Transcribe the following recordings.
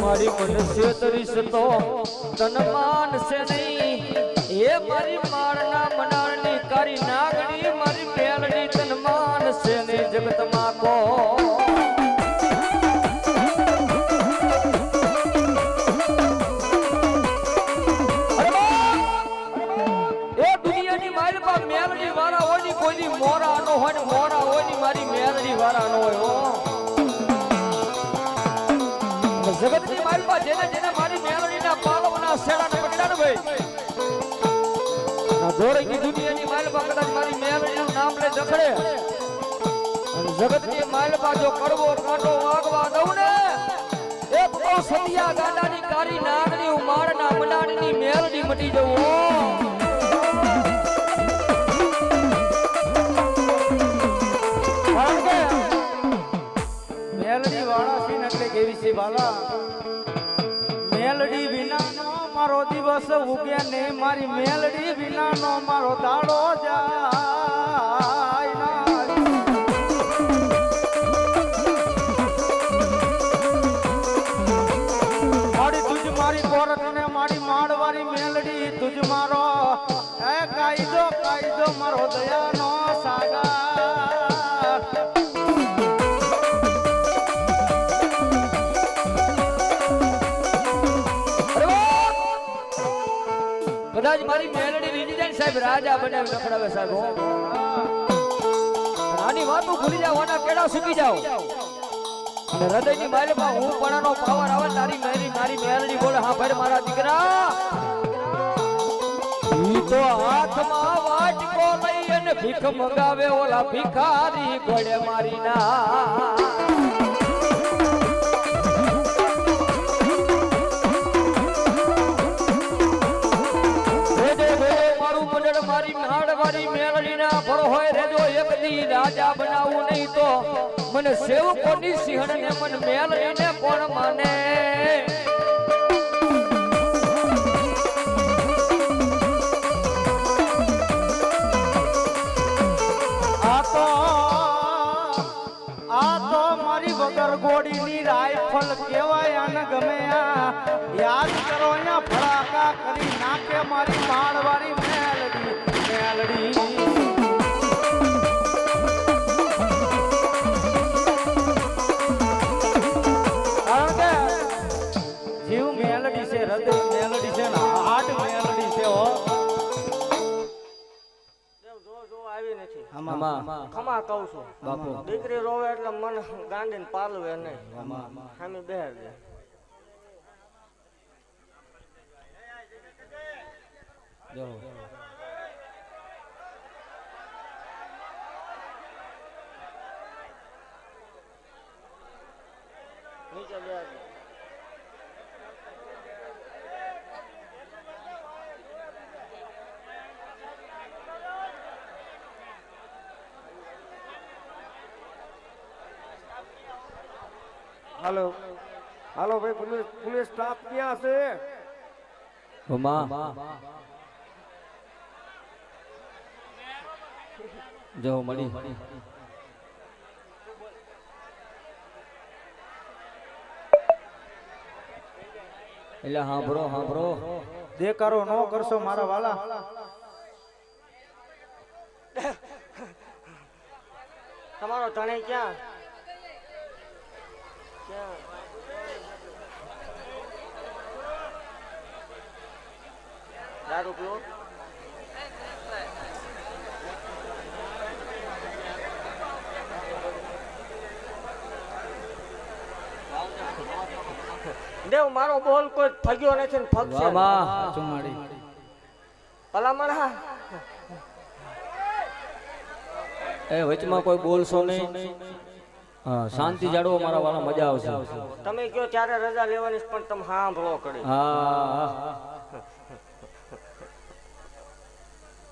મારી મનુષ્ય તરીશ તો તન માનશે નહીં. એ મારી માળના મનાળની કરી નાગણી ધોળકી દુનિયાની મારી પાસે કદાચ મારી મેલડીનું નામ લે જખડે. અને જગતની મારી જો કડવો કાંટો વાગવા દઉં ને. એ તો સતિયા ગાડાની કારી નાગની ઉમાળના મડાડની મેલડી મટી જવું મેલડી વાળા સીન એટલે કેવી છે વાલા મેલડી વિનાનો મારો દિવસ ઉગે નહીં. મારી મેલડી વિનાનો મારો દાડો જાય. કદાચ મારી મેલડી રીજી જાય સાહેબ, રાજા બને એમ નખડાવે સાહેબ. આની વાતો ભૂલી જાવ આના કેડા સુકી જાવ અને હૃદયની માલમાં હું પણાનો પાવર આવે, તારી મેરી, મારી મેલડી બોલે, હા ભાઈ મારા દીકરા. ઈ તો હાથમાં વાટકો લઈ અને ભીખ મંગાવે ઓલા ભિખારી ગોળે મારી ના. નાડ મારી મેળડી ના પર હોય રેજો એક દી રાજા બનાવું નહીં તો મને સેવકોની સિંહણ ને મન મેળડી ને કોણ માને? તો, આ તો મારી વગર ગોડીની રાઇફલ કહેવાય આને યાદ કરો અહીંયા ફળાકા કરી નાખે મારી માળવાળી નથી ખમા કહું છું. દીકરી રોવે એટલે મન ગાંડીને પાલવે નહીં. હામી બેર દે જો. નીચે બેર દે હાલો. હાલો ભાઈ પોલીસ પોલીસ સ્ટાફ ક્યાં છે? માં જો મળી. એટલે હાંભળો હાંભળો. દેકારો નો કરશો મારા વાલા. તમારો ધણી ક્યાં? પીવો દેવ મારો બોલ કોઈ ફગ્યો નથી ને ફગશે ચુમાડી ભલામણ હા. એ વચમાં કોઈ બોલશો નહીં. હા શાંતિ જાળવો મારા વાળા મજા આવશે. તમે કયો ત્યારે રજા લેવાની પણ તમે સાંભળો કરી હા.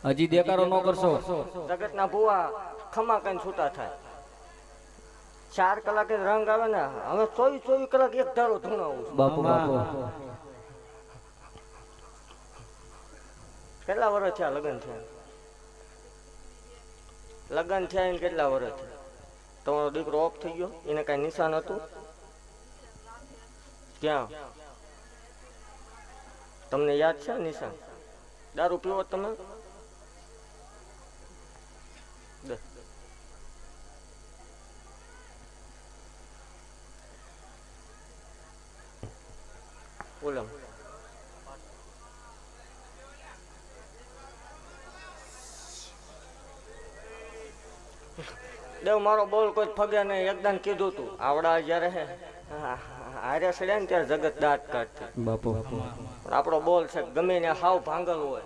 હજી દેકારો ન કરશો. જગતના ભુવા ખમા કઈ છૂટા થાય. ચાર કલાકે રંગ આવે ને હવે ચોવીસ ચોવીસ કલાક એક ધારો ધૂણાવું. બાપુ બાપુ. કેટલા વર્ષ થયા લગ્ન થયા? લગ્ન થયા એને કેટલા વર્ષ થયા? તમારો દીકરો ઓફ થઈ ગયો એને કાંઈ નિશાન હતું? ક્યાં? તમને યાદ છે નિશાન? દારૂ પીવો તમે? બોલો દેવ મારો બોલ કોઈ ફગે નહીં. એકદમ કીધું તું. આવડા જ્યારે હે. હા, હારે સડ્યા ને ત્યારે જગત દાંત કાઢતી. બાપુ. પણ આપણો બોલ છે ગમે ને હાવ ભાંગલ હોય.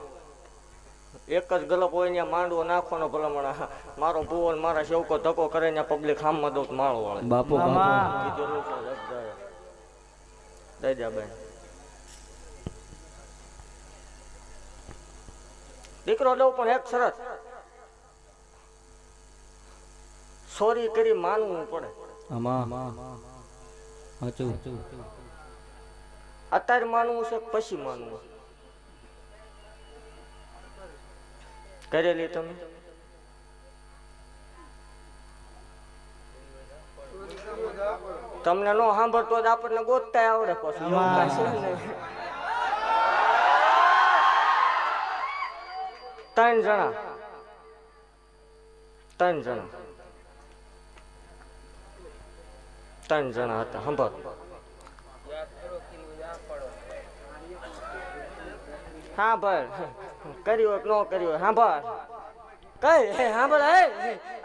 એક જ ગલપ હોય ને માંડવો નાખવાનો ભલામણ. મારો ભૂવો મારા સેવકો ધક્કો કરે ને પબ્લિક હામમાં દઉં માળો વાળે. બાપુ કીધેલું છે જા દઈજાબેન દીકરો દઉં પણ એક શરત. સોરી કરી માનવું પડે. અત્યારે માનવું છે પછી માનવું કરેલી તમે? તમને નો સાંભળતો જ આપણને ગોતતા આવડે પછી એવું કાંઈ છે નહીં. ત્રણ જણા. ત્રણ જણા. ત્રણ જણા હતા. સાંભળ. હા, ભાઈ. કર્યું ન કર્યું હા સાંભળ કઈ? હે, સાંભળ, હે.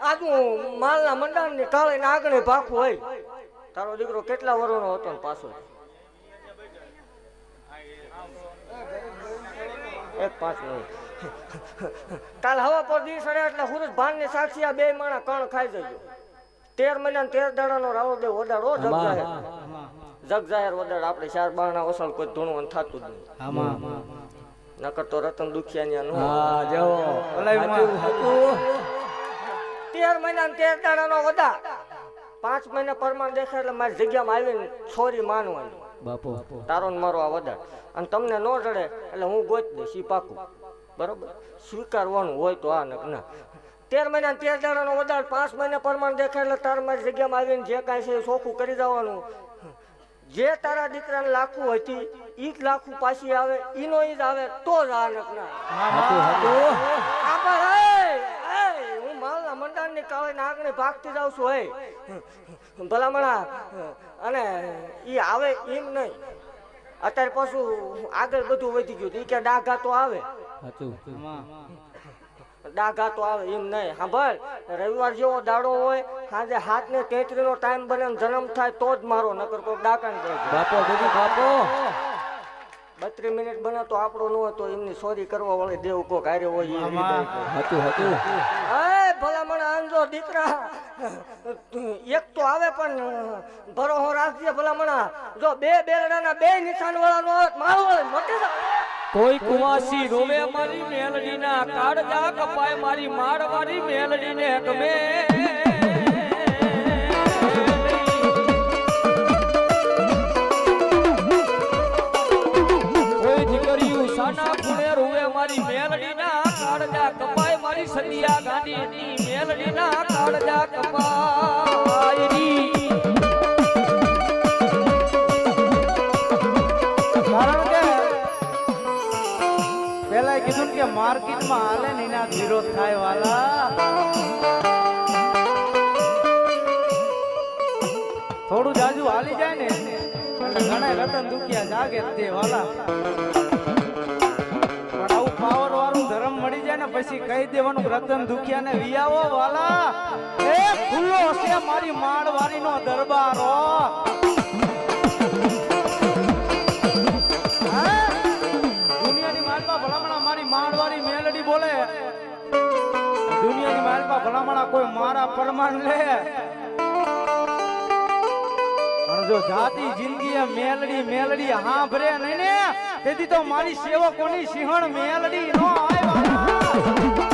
આજનું માલના મંડાણની કાળે ને આગળ ભાખું હોય. તારો દીકરો કેટલા વર્ષનો હતો ને પાછો? એક પાંચ મિનિટ. કાલ હવા પર દિવસ અડે એટલે હુરજ ભાનની સાક્ષી આ બે માણા કણ ખાઈ જજો. તેર મહિના તેર દાડાનો રાવો દેવ વડાડો જગ જાહેર. જગ જાહેર વડાડ આપણે ચાર બારણા ઓસલ કોઈ ધૂણું થતું જ નહીં. નકર તો રતન દુખિયા નો હા તેર મહિના તેર દાડાનો વધા પાંચ મહિના પરમાન દેખાય એટલે મારી જગ્યામાં આવીને છોરી માનવાની. બાપુ. તારો ને મારો આ વધાર અને તમને ન જડે એટલે હું ગોત દઈશ ઈ પાકું. બરોબર? સ્વીકારવાનું હોય તો આ નક ના. તેર મહિના તેર દાડાનો વધારે પાંચ મહિના પરમાણ દેખાય એટલે તાર મારી જગ્યામાં આવીને જે કાંઈ છે એ ચોખ્ખું કરી દેવાનું. જે તારા દીકરાને લાખું હતી ઈ જ લાખું પાછી આવે ઈનો ઈ જ આવે તો જ આ નક ના. હાચું હાચું. આપા હે માલના મંડાણની કાળે નાગને ભાગતી જાઉં છું હે. ભલામણા અને ઈ આવે એમ નહીં. અત્યારે પાછું આગળ બધું વધી ગયું એ કે ડાઘા તો આવે. ડાઘા તો આવે એમ નહીં. સાંભળ રવિવાર જેવો દાડો હોય સાંજે હાથ ને તેત્રી નો ટાઈમ બને જન્મ થાય તો જ મારો નકર કોઈ કરે બાપો દીદી બાપો. બત્રીસ મિનિટ બને તો આપણો ન હોય તો એમની સોરી કરવા વાળી દેવ કો કાર્ય હોય હતું હતું હાચું હાચું. એ ભલામણ આંજો દીકરા. એક તો આવે પણ ભરોહો રાખજે ભલામણા. જો બે બેરડાના બે નિશાન વાળા નો મારો મટી જાય. કોઈ કુવાસી રોવે મારી મેલડી ના કાળજા કપાય મારી મારી ગમે. મારી મેલડી ના ની મેલડી ના કાળજા કપાય. કે માર્કેટમાં હાલે ને એના વિરોધ થાય વાલા. થોડું જાજુ હાલી જાય ને ઘણા રતન દુખિયા જાગે તે વાલા. મળી જાય ને પછી કહી દેવાનું રતન દુખિયા ને વિયાવો વાલા. એ ખુલ્લો હશે મારી માળવારી નો દરબારો. માલપા કોઈ મારા પરમાન લે. જો જાતિ, જિંદગી મેલડી મેલડી હાંભરે નહીં ને, તેથી તો મારી સેવકોની સિંહણ મેલડી નો આવ્યા